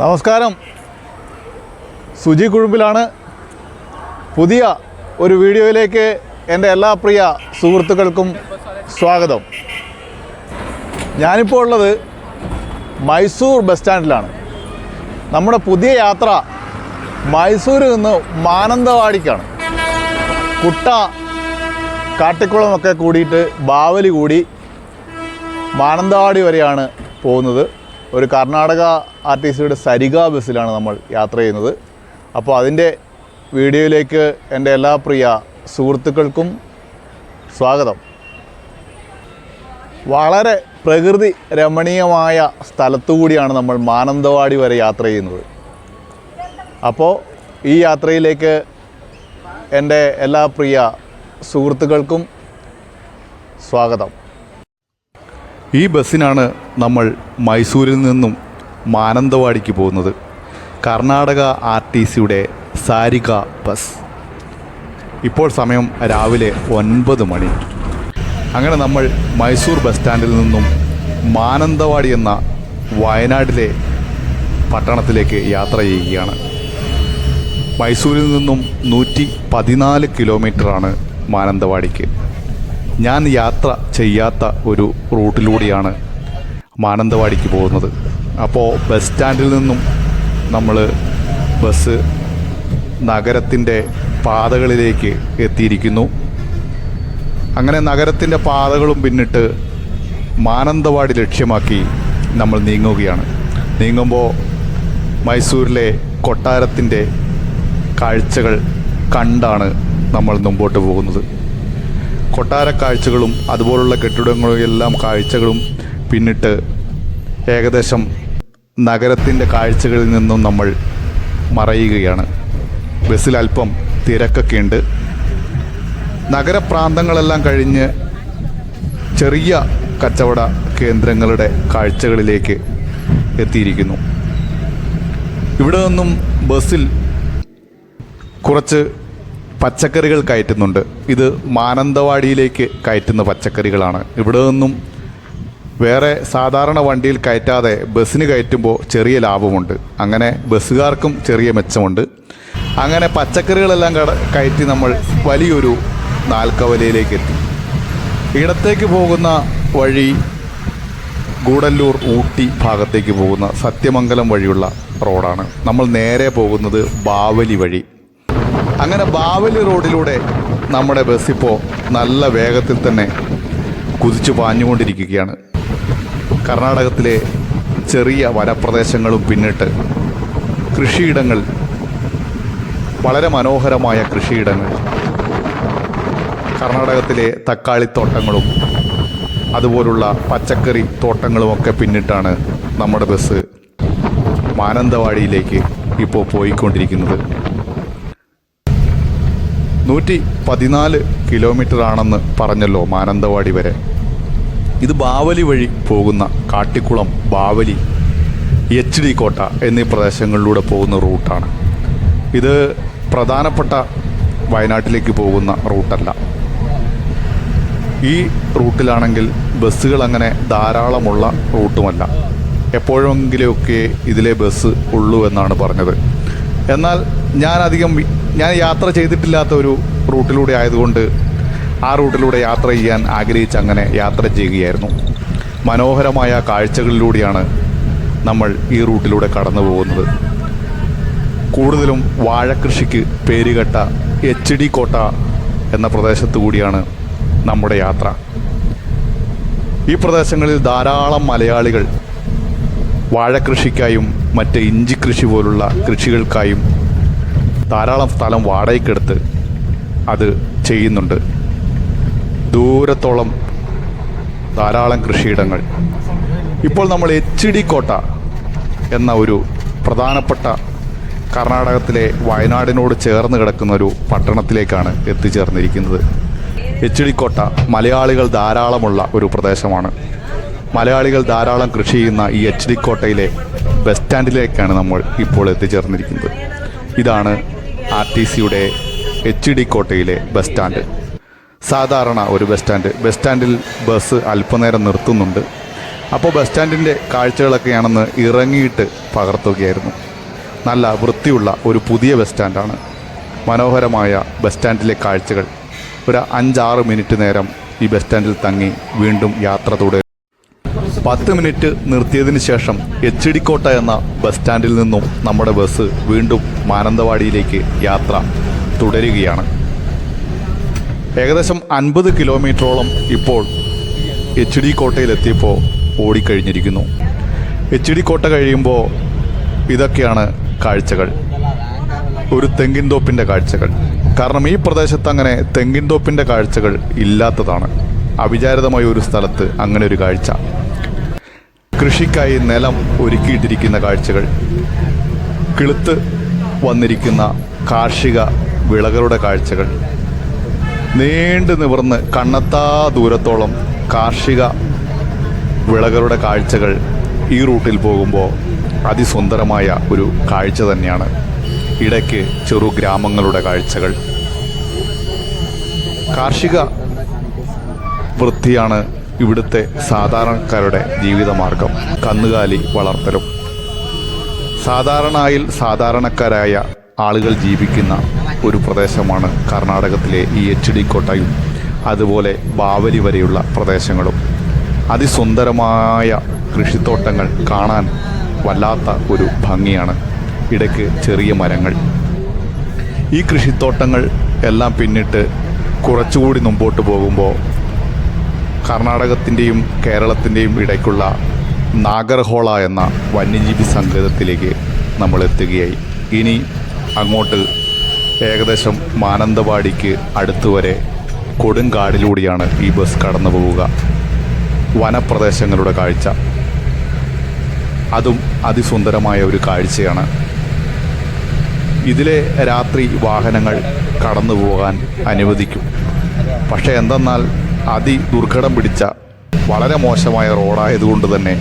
നമസ്കാരം. സുജി കുഴുമ്പിലാണ്. പുതിയ ഒരു വീഡിയോയിലേക്ക് എന്റെ എല്ലാ പ്രിയ സുഹൃത്തുക്കൾക്കും സ്വാഗതം. ഞാനിപ്പോൾ ഉള്ളത് മൈസൂർ ബസ് സ്റ്റാൻഡിലാണ്. നമ്മുടെ പുതിയ യാത്ര മൈസൂരിൽ നിന്ന് മാനന്തവാടിക്കാണ്. കുട്ട കാട്ടിക്കുളമൊക്കെ കൂടിയിട്ട് ബാവലി കൂടി മാനന്തവാടി വരെയാണ് പോകുന്നത്. ഒരു കർണാടക ആർ ടി സിയുടെ സരിക ബസ്സിലാണ് നമ്മൾ യാത്ര ചെയ്യുന്നത്. അപ്പോൾ അതിന്റെ വീഡിയോയിലേക്ക് എന്റെ എല്ലാ പ്രിയ സുഹൃത്തുക്കൾക്കും സ്വാഗതം. വളരെ പ്രകൃതി രമണീയമായ സ്ഥലത്തുകൂടിയാണ് നമ്മൾ മാനന്തവാടി വരെ യാത്ര ചെയ്യുന്നത്. അപ്പോൾ ഈ യാത്രയിലേക്ക് എന്റെ എല്ലാ പ്രിയ സുഹൃത്തുക്കൾക്കും സ്വാഗതം. ഈ ബസ്സിനാണ് നമ്മൾ മൈസൂരിൽ നിന്നും മാനന്തവാടിക്ക് പോകുന്നത്. കർണാടക ആർ ടി സിയുടെ സാരിക ബസ്. ഇപ്പോൾ സമയം രാവിലെ ഒൻപത് മണി. അങ്ങനെ നമ്മൾ മൈസൂർ ബസ് സ്റ്റാൻഡിൽ നിന്നും മാനന്തവാടി എന്ന വയനാട്ടിലെ പട്ടണത്തിലേക്ക് യാത്ര ചെയ്യുകയാണ്. മൈസൂരിൽ നിന്നും നൂറ്റി പതിനാല് കിലോമീറ്ററാണ് മാനന്തവാടിക്ക്. ഞാൻ യാത്ര ചെയ്യാത്ത ഒരു റൂട്ടിലൂടെയാണ് മാനന്തവാടിക്ക് പോകുന്നത്. അപ്പോൾ ബസ് സ്റ്റാൻഡിൽ നിന്നും നമ്മൾ ബസ് നഗരത്തിന്റെ പാതകളിലേക്ക് എത്തിയിരിക്കുന്നു. അങ്ങനെ നഗരത്തിന്റെ പാതകളും പിന്നിട്ട് മാനന്തവാടി ലക്ഷ്യമാക്കി നമ്മൾ നീങ്ങുകയാണ്. നീങ്ങുമ്പോൾ മൈസൂരിലെ കൊട്ടാരത്തിന്റെ കാഴ്ചകൾ കണ്ടാണ് നമ്മൾ മുമ്പോട്ട് പോകുന്നത്. കൊട്ടാര കാഴ്ചകളും അതുപോലുള്ള കെട്ടിടങ്ങളും എല്ലാം കാഴ്ചകളും പിന്നിട്ട് ഏകദേശം നഗരത്തിന്റെ കാഴ്ചകളിൽ നിന്നും നമ്മൾ മറയുകയാണ്. ബസ്സിൽ അല്പം തിരക്കൊക്കെ ഉണ്ട്. നഗരപ്രാന്തങ്ങളെല്ലാം കഴിഞ്ഞ് ചെറിയ കച്ചവട കേന്ദ്രങ്ങളുടെ കാഴ്ചകളിലേക്ക് എത്തിയിരിക്കുന്നു. ഇവിടെ നിന്നും ബസ്സിൽ കുറച്ച് പച്ചക്കറികൾ കയറ്റുന്നുണ്ട്. ഇത് മാനന്തവാടിയിലേക്ക് കയറ്റുന്ന പച്ചക്കറികളാണ്. ഇവിടെ നിന്നും വേറെ സാധാരണ വണ്ടിയിൽ കയറ്റാതെ ബസ്സിന് കയറ്റുമ്പോൾ ചെറിയ ലാഭമുണ്ട്. അങ്ങനെ ബസ്സുകാർക്കും ചെറിയ മെച്ചമുണ്ട്. അങ്ങനെ പച്ചക്കറികളെല്ലാം കട കയറ്റി നമ്മൾ വലിയൊരു നാൽക്കവലയിലേക്ക് എത്തി. ഇടത്തേക്ക് പോകുന്ന വഴി ഗൂഡല്ലൂർ ഊട്ടി ഭാഗത്തേക്ക് പോകുന്ന സത്യമംഗലം വഴിയുള്ള റോഡാണ്. നമ്മൾ നേരെ പോകുന്നത് ബാവലി വഴി. അങ്ങനെ ബാവലി റോഡിലൂടെ നമ്മുടെ ബസ് ഇപ്പോൾ നല്ല വേഗത്തിൽ തന്നെ കുതിച്ചു പാഞ്ഞുകൊണ്ടിരിക്കുകയാണ്. കർണാടകത്തിലെ ചെറിയ വനപ്രദേശങ്ങളും പിന്നിട്ട് കൃഷിയിടങ്ങൾ വളരെ മനോഹരമായ കൃഷിയിടങ്ങൾ കർണാടകത്തിലെ തക്കാളിത്തോട്ടങ്ങളും അതുപോലുള്ള പച്ചക്കറി തോട്ടങ്ങളുമൊക്കെ പിന്നിട്ടാണ് നമ്മുടെ ബസ് മാനന്തവാടിയിലേക്ക് ഇപ്പോൾ പോയിക്കൊണ്ടിരിക്കുന്നത്. നൂറ്റി പതിനാല് കിലോമീറ്റർ ആണെന്ന് പറഞ്ഞല്ലോ മാനന്തവാടി വരെ. ഇത് ബാവലി വഴി പോകുന്ന കാട്ടിക്കുളം ബാവലി എച്ച് ഡി കോട്ട എന്നീ പ്രദേശങ്ങളിലൂടെ പോകുന്ന റൂട്ടാണ്. ഇത് പ്രധാനപ്പെട്ട വയനാട്ടിലേക്ക് പോകുന്ന റൂട്ടല്ല. ഈ റൂട്ടിലാണെങ്കിൽ ബസ്സുകൾ അങ്ങനെ ധാരാളമുള്ള റൂട്ടുമല്ല. എപ്പോഴെങ്കിലുമൊക്കെ ഇതിലെ ബസ് ഉള്ളൂ എന്നാണ് പറഞ്ഞത്. എന്നാൽ ഞാൻ അധികം ഞാൻ യാത്ര ചെയ്തിട്ടില്ലാത്ത ഒരു റൂട്ടിലൂടെ ആയതുകൊണ്ട് ആ റൂട്ടിലൂടെ യാത്ര ചെയ്യാൻ ആഗ്രഹിച്ച് അങ്ങനെ യാത്ര ചെയ്യുകയായിരുന്നു. മനോഹരമായ കാഴ്ചകളിലൂടെയാണ് നമ്മൾ ഈ റൂട്ടിലൂടെ കടന്നു പോകുന്നത്. കൂടുതലും വാഴക്കൃഷിക്ക് പേരുകെട്ട എച്ച് ഡി കോട്ട എന്ന പ്രദേശത്തു കൂടിയാണ് നമ്മുടെ യാത്ര. ഈ പ്രദേശങ്ങളിൽ ധാരാളം മലയാളികൾ വാഴക്കൃഷിക്കായും മറ്റ് ഇഞ്ചി കൃഷി പോലുള്ള കൃഷികൾക്കായും ധാരാളം സ്ഥലം വാടകയ്ക്കെടുത്ത് അത് ചെയ്യുന്നുണ്ട്. ദൂരത്തോളം ധാരാളം കൃഷിയിടങ്ങൾ. ഇപ്പോൾ നമ്മൾ എച്ച് ഡി കോട്ട എന്ന ഒരു പ്രധാനപ്പെട്ട കർണാടകത്തിലെ വയനാടിനോട് ചേർന്ന് കിടക്കുന്ന ഒരു പട്ടണത്തിലേക്കാണ് എത്തിച്ചേർന്നിരിക്കുന്നത്. എച്ച് ഡി കോട്ട മലയാളികൾ ധാരാളമുള്ള ഒരു പ്രദേശമാണ്. മലയാളികൾ ധാരാളം കൃഷി ചെയ്യുന്ന ഈ എച്ച് ഡി കോട്ടയിലെ ബസ് സ്റ്റാൻഡിലേക്കാണ് നമ്മൾ ഇപ്പോൾ എത്തിച്ചേർന്നിരിക്കുന്നത്. ഇതാണ് ആർ ടി സിയുടെ എച്ച് ഡി കോട്ടയിലെ ബസ് സ്റ്റാൻഡ്. സാധാരണ ഒരു ബസ് സ്റ്റാൻഡ്. ബസ് സ്റ്റാൻഡിൽ ബസ് അല്പനേരം നിർത്തുന്നുണ്ട്. അപ്പോൾ ബസ് സ്റ്റാൻഡിന്റെ കാഴ്ചകളൊക്കെയാണെന്ന് ഇറങ്ങിയിട്ട് പകർത്തുകയായിരുന്നു. നല്ല വൃത്തിയുള്ള ഒരു പുതിയ ബസ് സ്റ്റാൻഡാണ്. മനോഹരമായ ബസ് സ്റ്റാൻഡിലെ കാഴ്ചകൾ. ഒരു അഞ്ചാറ് മിനിറ്റ് നേരം ഈ ബസ് സ്റ്റാൻഡിൽ തങ്ങി വീണ്ടും യാത്ര തുടരും പത്ത് മിനിറ്റ് നിർത്തിയതിന് ശേഷം എച്ച് ഡി കോട്ട എന്ന ബസ് സ്റ്റാൻഡിൽ നിന്നും നമ്മുടെ ബസ് വീണ്ടും മാനന്തവാടിയിലേക്ക് യാത്ര തുടരുകയാണ്. ഏകദേശം അൻപത് കിലോമീറ്ററോളം ഇപ്പോൾ എച്ച് ഡി കോട്ടയിലെത്തിയപ്പോൾ ഓടിക്കഴിഞ്ഞിരിക്കുന്നു. എച്ച് ഡി കോട്ട കഴിയുമ്പോൾ ഇതൊക്കെയാണ് കാഴ്ചകൾ. ഒരു തെങ്ങിൻ തോപ്പിന്റെ കാഴ്ചകൾ. കാരണം ഈ പ്രദേശത്ത് അങ്ങനെ തെങ്ങിൻ തോപ്പിന്റെ കാഴ്ചകൾ ഇല്ലാത്തതാണ്. അവിചാരിതമായ ഒരു സ്ഥലത്ത് അങ്ങനെ ഒരു കാഴ്ച. കൃഷിക്കായി നിലം ഒരുക്കിയിട്ടിരിക്കുന്ന കാഴ്ചകൾ കിളുത്ത് വന്നിരിക്കുന്ന കാർഷിക വിളകളുടെ കാഴ്ചകൾ നീണ്ടു നിവർന്ന് കണ്ണത്താ ദൂരത്തോളം കാർഷിക വിളകളുടെ കാഴ്ചകൾ ഈ റൂട്ടിൽ പോകുമ്പോൾ അതിസുന്ദരമായ ഒരു കാഴ്ച തന്നെയാണ്. ഇടയ്ക്ക് ചെറു ഗ്രാമങ്ങളുടെ കാഴ്ചകൾ. കാർഷിക വൃത്തിയാണ് ഇവിടുത്തെ സാധാരണക്കാരുടെ ജീവിതമാർഗം. കന്നുകാലി വളർത്തലും. സാധാരണയിൽ സാധാരണക്കാരായ ആളുകൾ ജീവിക്കുന്ന ഒരു പ്രദേശമാണ് കർണാടകത്തിലെ ഈ എച്ച് ഡി കോട്ടയും അതുപോലെ ബാവലി വരെയുള്ള പ്രദേശങ്ങളും. അതിസുന്ദരമായ കൃഷിത്തോട്ടങ്ങൾ കാണാൻ വല്ലാത്ത ഒരു ഭംഗിയാണ്. ഇടയ്ക്ക് ചെറിയ മരങ്ങൾ. ഈ കൃഷിത്തോട്ടങ്ങൾ എല്ലാം പിന്നിട്ട് കുറച്ചുകൂടി മുമ്പോട്ട് പോകുമ്പോൾ കർണാടകത്തിന്റെയും കേരളത്തിന്റെയും ഇടയ്ക്കുള്ള നാഗർഹോള എന്ന വന്യജീവി സങ്കേതത്തിലേക്ക് നമ്മൾ എത്തുകയായി ഇനി അങ്ങോട്ട് ഏകദേശം മാനന്തവാടിക്ക് അടുത്തുവരെ കൊടുങ്കാടിലൂടെയാണ് ഈ ബസ് കടന്നു പോവുക വനപ്രദേശങ്ങളുടെ കാഴ്ച. അതും അതിസുന്ദരമായ ഒരു കാഴ്ചയാണ്. ഇതിലെ രാത്രി വാഹനങ്ങൾ കടന്നു പോകാൻ അനുവദിക്കും. പക്ഷേ എന്തെന്നാൽ അതിദുർഘടം പിടിച്ച വളരെ മോശമായ റോഡായതുകൊണ്ട് തന്നെ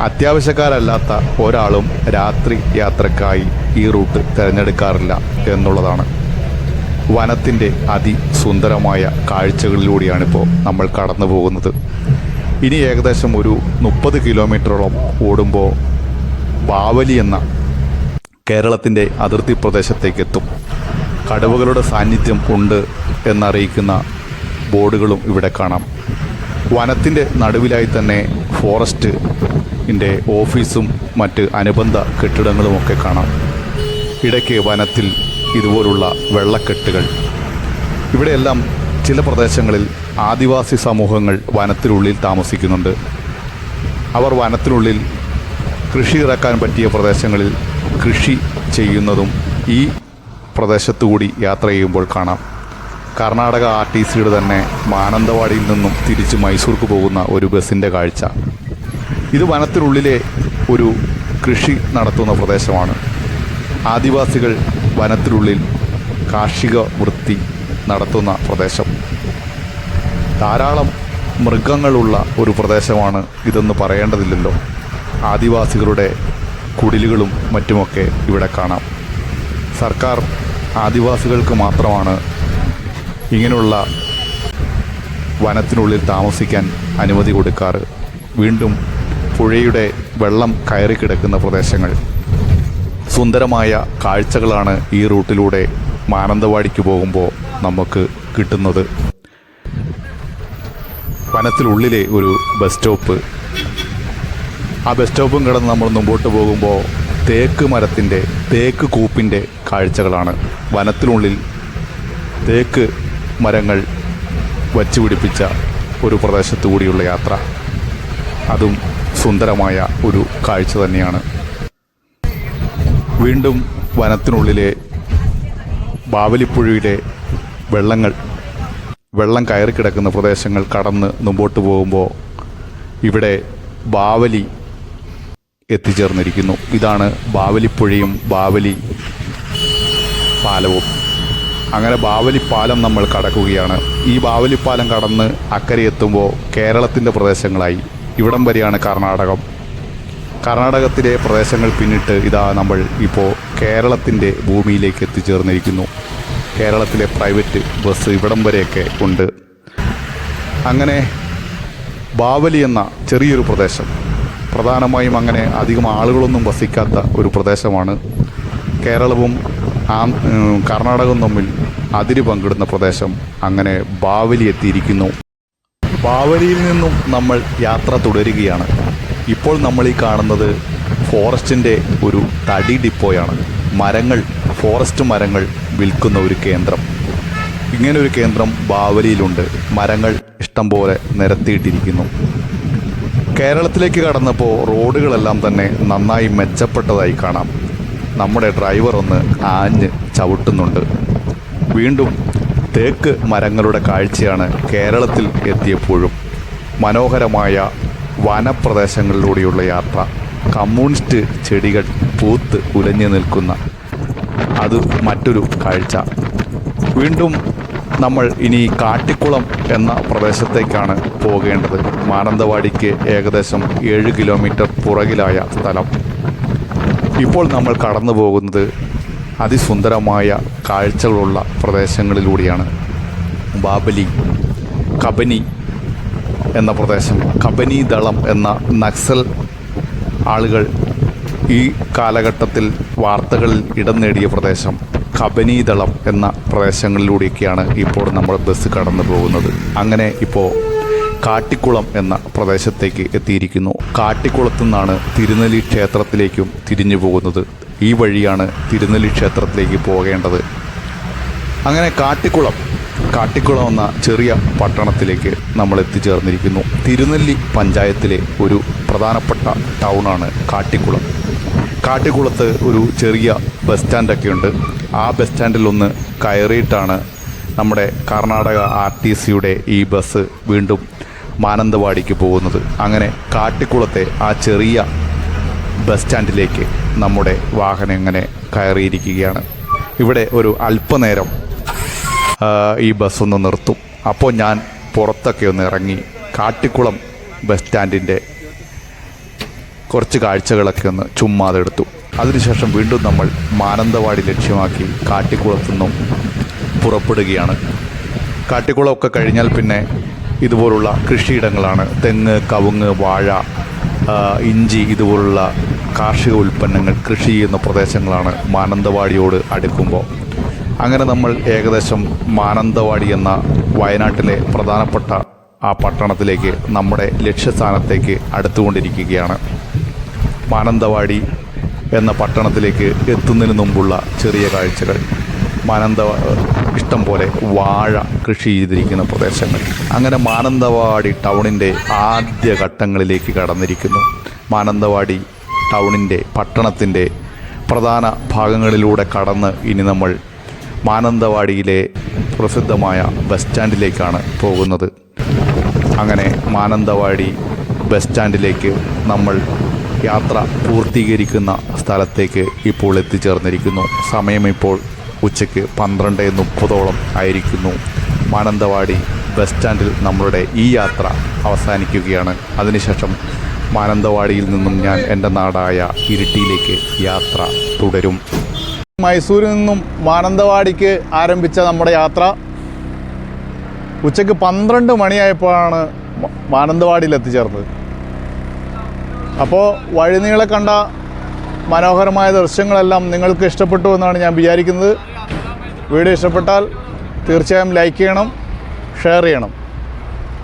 അത്യാവശ്യക്കാരല്ലാത്ത ഒരാളും രാത്രി യാത്രക്കായി ഈ റൂട്ട് തിരഞ്ഞെടുക്കാറില്ല എന്നുള്ളതാണ് വനത്തിന്റെ അതിസുന്ദരമായ കാഴ്ചകളിലൂടെയാണിപ്പോൾ നമ്മൾ കടന്നു പോകുന്നത്. ഇനി ഏകദേശം ഒരു മുപ്പത് കിലോമീറ്ററോളം ഓടുമ്പോൾ ബാവലി എന്ന കേരളത്തിന്റെ അതിർത്തി പ്രദേശത്തേക്ക് എത്തും കടുവകളുടെ സാന്നിധ്യം ഉണ്ട് എന്നറിയിക്കുന്ന ബോർഡുകളും ഇവിടെ കാണാം. വനത്തിന്റെ നടുവിലായി തന്നെ ഫോറസ്റ്റ് ഇന്റെ ഓഫീസും മറ്റ് അനുബന്ധ കെട്ടിടങ്ങളുമൊക്കെ കാണാം. ഇടയ്ക്ക് വനത്തിൽ ഇതുപോലുള്ള വെള്ളക്കെട്ടുകൾ. ഇവിടെയെല്ലാം ചില പ്രദേശങ്ങളിൽ ആദിവാസി സമൂഹങ്ങൾ വനത്തിനുള്ളിൽ താമസിക്കുന്നുണ്ട്. അവർ വനത്തിനുള്ളിൽ കൃഷി ഇറക്കാൻ പറ്റിയ പ്രദേശങ്ങളിൽ കൃഷി ചെയ്യുന്നതും ഈ പ്രദേശത്തുകൂടി യാത്ര ചെയ്യുമ്പോൾ കാണാം. കർണാടക ആർ ടി സിയുടെ തന്നെ മാനന്തവാടിയിൽ നിന്നും തിരിച്ച് മൈസൂർക്ക് പോകുന്ന ഒരു ബസ്സിന്റെ കാഴ്ച. ഇത് വനത്തിനുള്ളിലെ ഒരു കൃഷി നടത്തുന്ന പ്രദേശമാണ്. ആദിവാസികൾ വനത്തിനുള്ളിൽ കാർഷിക വൃത്തി നടത്തുന്ന പ്രദേശം. ധാരാളം മൃഗങ്ങളുള്ള ഒരു പ്രദേശമാണ് ഇതെന്ന് പറയേണ്ടതില്ലല്ലോ. ആദിവാസികളുടെ കുടിലുകളും മറ്റുമൊക്കെ ഇവിടെ കാണാം. സർക്കാർ ആദിവാസികൾക്ക് മാത്രമാണ് ഇങ്ങനെയുള്ള വനത്തിനുള്ളിൽ താമസിക്കാൻ അനുമതി കൊടുക്കാറ്. വീണ്ടും പുഴയുടെ വെള്ളം കയറി കിടക്കുന്ന പ്രദേശങ്ങൾ. സുന്ദരമായ കാഴ്ചകളാണ് ഈ റൂട്ടിലൂടെ മാനന്തവാടിക്ക് പോകുമ്പോൾ നമുക്ക് കിട്ടുന്നത്. വനത്തിനുള്ളിലെ ഒരു ബസ് സ്റ്റോപ്പ്. ആ ബസ് സ്റ്റോപ്പും കിടന്ന് നമ്മൾ മുമ്പോട്ട് പോകുമ്പോൾ തേക്ക് മരത്തിന്റെ തേക്ക് കൂപ്പിന്റെ കാഴ്ചകളാണ്. വനത്തിനുള്ളിൽ തേക്ക് മരങ്ങൾ വച്ചു പിടിപ്പിച്ച ഒരു പ്രദേശത്തു കൂടിയുള്ള യാത്ര. അതും സുന്ദരമായ ഒരു കാഴ്ച തന്നെയാണ്. വീണ്ടും വനത്തിനുള്ളിലെ ബാവലിപ്പുഴയിലെ വെള്ളങ്ങൾ വെള്ളം കയറി കിടക്കുന്ന പ്രദേശങ്ങൾ കടന്ന് മുമ്പോട്ട് പോകുമ്പോൾ ഇവിടെ ബാവലി എത്തിച്ചേർന്നിരിക്കുന്നു. ഇതാണ് ബാവലിപ്പുഴയും ബാവലി പാലവും. അങ്ങനെ ബാവലിപ്പാലം പാലം നമ്മൾ കടക്കുകയാണ്. ഈ ബാവലിപ്പാലം പാലം കടന്ന് അക്കരെ എത്തുമ്പോൾ കേരളത്തിന്റെ പ്രദേശങ്ങളായി. ഇവിടം വരെയാണ് കർണാടകം. കർണാടകത്തിലെ പ്രദേശങ്ങൾ പിന്നിട്ട് ഇതാ നമ്മൾ ഇപ്പോൾ കേരളത്തിന്റെ ഭൂമിയിലേക്ക് എത്തിച്ചേർന്നിരിക്കുന്നു. കേരളത്തിലെ പ്രൈവറ്റ് ബസ് ഇവിടം വരെയൊക്കെ ഉണ്ട്. അങ്ങനെ ബാവലി എന്ന ചെറിയൊരു പ്രദേശം. പ്രധാനമായും അങ്ങനെ അധികം ആളുകളൊന്നും വസിക്കാത്ത ഒരു പ്രദേശമാണ്. കേരളവും ആം കർണാടകം തമ്മിൽ അതിര് പങ്കിടുന്ന പ്രദേശം അങ്ങനെ ബാവലി എത്തിയിരിക്കുന്നു. ബാവലിയിൽ നിന്നും നമ്മൾ യാത്ര തുടരുകയാണ്. ഇപ്പോൾ നമ്മൾ ഈ കാണുന്നത് ഫോറസ്റ്റിന്റെ ഒരു തടി ഡിപ്പോയാണ്. മരങ്ങൾ ഫോറസ്റ്റ് മരങ്ങൾ വിൽക്കുന്ന ഒരു കേന്ദ്രം. ഇങ്ങനെ ഒരു കേന്ദ്രം ബാവലിയിലുണ്ട്. മരങ്ങൾ ഇഷ്ടം പോലെ നിരത്തിയിട്ടിരിക്കുന്നു. കേരളത്തിലേക്ക് കടന്നപ്പോൾ റോഡുകളെല്ലാം തന്നെ നന്നായി മെച്ചപ്പെട്ടതായി കാണാം. നമ്മുടെ ഡ്രൈവർ ഒന്ന് ആഞ്ഞ് ചവിട്ടുന്നുണ്ട്. വീണ്ടും തേക്ക് മരങ്ങളുടെ കാഴ്ചയാണ് കേരളത്തിൽ എത്തിയപ്പോഴും. മനോഹരമായ വനപ്രദേശങ്ങളിലൂടെയുള്ള യാത്ര. കമ്മ്യൂണിസ്റ്റ് ചെടികൾ പൂത്ത് ഉലഞ്ഞു നിൽക്കുന്ന അത് മറ്റൊരു കാഴ്ച. വീണ്ടും നമ്മൾ ഇനി കാട്ടിക്കുളം എന്ന പ്രദേശത്തേക്കാണ് പോകേണ്ടത്. മാനന്തവാടിക്ക് ഏകദേശം ഏഴ് കിലോമീറ്റർ പുറകിലായ സ്ഥലം. ഇപ്പോൾ നമ്മൾ കടന്നു പോകുന്നത് അതിസുന്ദരമായ കാഴ്ചകളുള്ള പ്രദേശങ്ങളിലൂടെയാണ്. ബാബലി കബനി എന്ന പ്രദേശം. കബനി ദളം എന്ന നക്സൽ ആളുകൾ ഈ കാലഘട്ടത്തിൽ വാർത്തകളിൽ ഇടം നേടിയ പ്രദേശം. കബനീദളം എന്ന പ്രദേശങ്ങളിലൂടെയൊക്കെയാണ് ഇപ്പോൾ നമ്മൾ ബസ് കടന്നു പോകുന്നത്. അങ്ങനെ ഇപ്പോൾ കാട്ടിക്കുളം എന്ന പ്രദേശത്തേക്ക് എത്തിയിരിക്കുന്നു. കാട്ടിക്കുളത്തു നിന്നാണ് തിരുനെല്ലി ക്ഷേത്രത്തിലേക്കും തിരിഞ്ഞു പോകുന്നത്. ഈ വഴിയാണ് തിരുനെല്ലി ക്ഷേത്രത്തിലേക്ക് പോകേണ്ടത്. അങ്ങനെ കാട്ടിക്കുളം കാട്ടിക്കുളം എന്ന ചെറിയ പട്ടണത്തിലേക്ക് നമ്മൾ എത്തിച്ചേർന്നിരിക്കുന്നു. തിരുനെല്ലി പഞ്ചായത്തിലെ ഒരു പ്രധാനപ്പെട്ട ടൗണാണ് കാട്ടിക്കുളം. കാട്ടിക്കുളത്ത് ഒരു ചെറിയ ബസ് സ്റ്റാൻഡൊക്കെ ഉണ്ട്. ആ ബസ് സ്റ്റാൻഡിൽ ഒന്ന് കയറിയിട്ടാണ് നമ്മുടെ കർണാടക ആർ ടി സിയുടെ ഈ ബസ് വീണ്ടും മാനന്തവാടിക്ക് പോകുന്നത്. അങ്ങനെ കാട്ടിക്കുളത്തെ ആ ചെറിയ ബസ് സ്റ്റാൻഡിലേക്ക് നമ്മുടെ വാഹനം ഇങ്ങനെ കയറിയിരിക്കുകയാണ്. ഇവിടെ ഒരു അല്പനേരം ഈ ബസ് ഒന്ന് നിർത്തും. അപ്പോൾ ഞാൻ പുറത്തൊക്കെ ഒന്ന് ഇറങ്ങി കാട്ടിക്കുളം ബസ് സ്റ്റാൻഡിന്റെ കുറച്ച് കാഴ്ചകളൊക്കെ ഒന്ന് ചുമ്മാതെ എടുത്തു അതിനുശേഷം വീണ്ടും നമ്മൾ മാനന്തവാടി ലക്ഷ്യമാക്കി കാട്ടിക്കുളത്തു നിന്നും പുറപ്പെടുകയാണ്. കാട്ടിക്കുളമൊക്കെ കഴിഞ്ഞാൽ പിന്നെ ഇതുപോലുള്ള കൃഷിയിടങ്ങളാണ്. തെങ്ങ് കവുങ്ങ് വാഴ ഇഞ്ചി ഇതുപോലുള്ള കാർഷിക ഉൽപ്പന്നങ്ങൾ കൃഷി ചെയ്യുന്ന പ്രദേശങ്ങളാണ് മാനന്തവാടിയോട് അടുക്കുമ്പോൾ. അങ്ങനെ നമ്മൾ ഏകദേശം മാനന്തവാടി എന്ന വയനാട്ടിലെ പ്രധാനപ്പെട്ട ആ പട്ടണത്തിലേക്ക് നമ്മുടെ ലക്ഷ്യസ്ഥാനത്തേക്ക് അടുത്തുകൊണ്ടിരിക്കുകയാണ്. മാനന്തവാടി എന്ന പട്ടണത്തിലേക്ക് എത്തുന്നതിന് മുമ്പുള്ള ചെറിയ കാഴ്ചകൾ. മാനന്തവ ഇഷ്ടം പോലെ വാഴ കൃഷി ചെയ്തിരിക്കുന്ന പ്രദേശങ്ങൾ. അങ്ങനെ മാനന്തവാടി ടൗണിന്റെ ആദ്യ ഘട്ടങ്ങളിലേക്ക് കടന്നിരിക്കുന്നു. മാനന്തവാടി ടൗണിന്റെ പട്ടണത്തിന്റെ പ്രധാന ഭാഗങ്ങളിലൂടെ കടന്ന് ഇനി നമ്മൾ മാനന്തവാടിയിലെ പ്രസിദ്ധമായ ബസ് സ്റ്റാൻഡിലേക്കാണ് പോകുന്നത്. അങ്ങനെ മാനന്തവാടി ബസ് സ്റ്റാൻഡിലേക്ക് നമ്മൾ യാത്ര പൂർത്തീകരിക്കുന്ന സ്ഥലത്തേക്ക് ഇപ്പോൾ എത്തിച്ചേർന്നിരിക്കുന്നു. സമയം ഇപ്പോൾ ഉച്ചയ്ക്ക് പന്ത്രണ്ട് മുപ്പതോളം ആയിരിക്കുന്നു. മാനന്തവാടി ബസ് സ്റ്റാൻഡിൽ നമ്മളുടെ ഈ യാത്ര അവസാനിക്കുകയാണ്. അതിനുശേഷം മാനന്തവാടിയിൽ നിന്നും ഞാൻ എന്റെ നാടായ ഇരിട്ടിയിലേക്ക് യാത്ര തുടരും. മൈസൂരിൽ നിന്നും മാനന്തവാടിക്ക് ആരംഭിച്ച നമ്മുടെ യാത്ര ഉച്ചയ്ക്ക് പന്ത്രണ്ട് മണിയായപ്പോഴാണ് മാനന്തവാടിയിൽ എത്തിച്ചേർന്നത്. അപ്പോൾ വഴിനീളെ കണ്ട മനോഹരമായ ദൃശ്യങ്ങളെല്ലാം നിങ്ങൾക്ക് ഇഷ്ടപ്പെട്ടു എന്നാണ് ഞാൻ വിചാരിക്കുന്നത്. വീഡിയോ ഇഷ്ടപ്പെട്ടാൽ തീർച്ചയായും ലൈക്ക് ചെയ്യണം ഷെയർ ചെയ്യണം.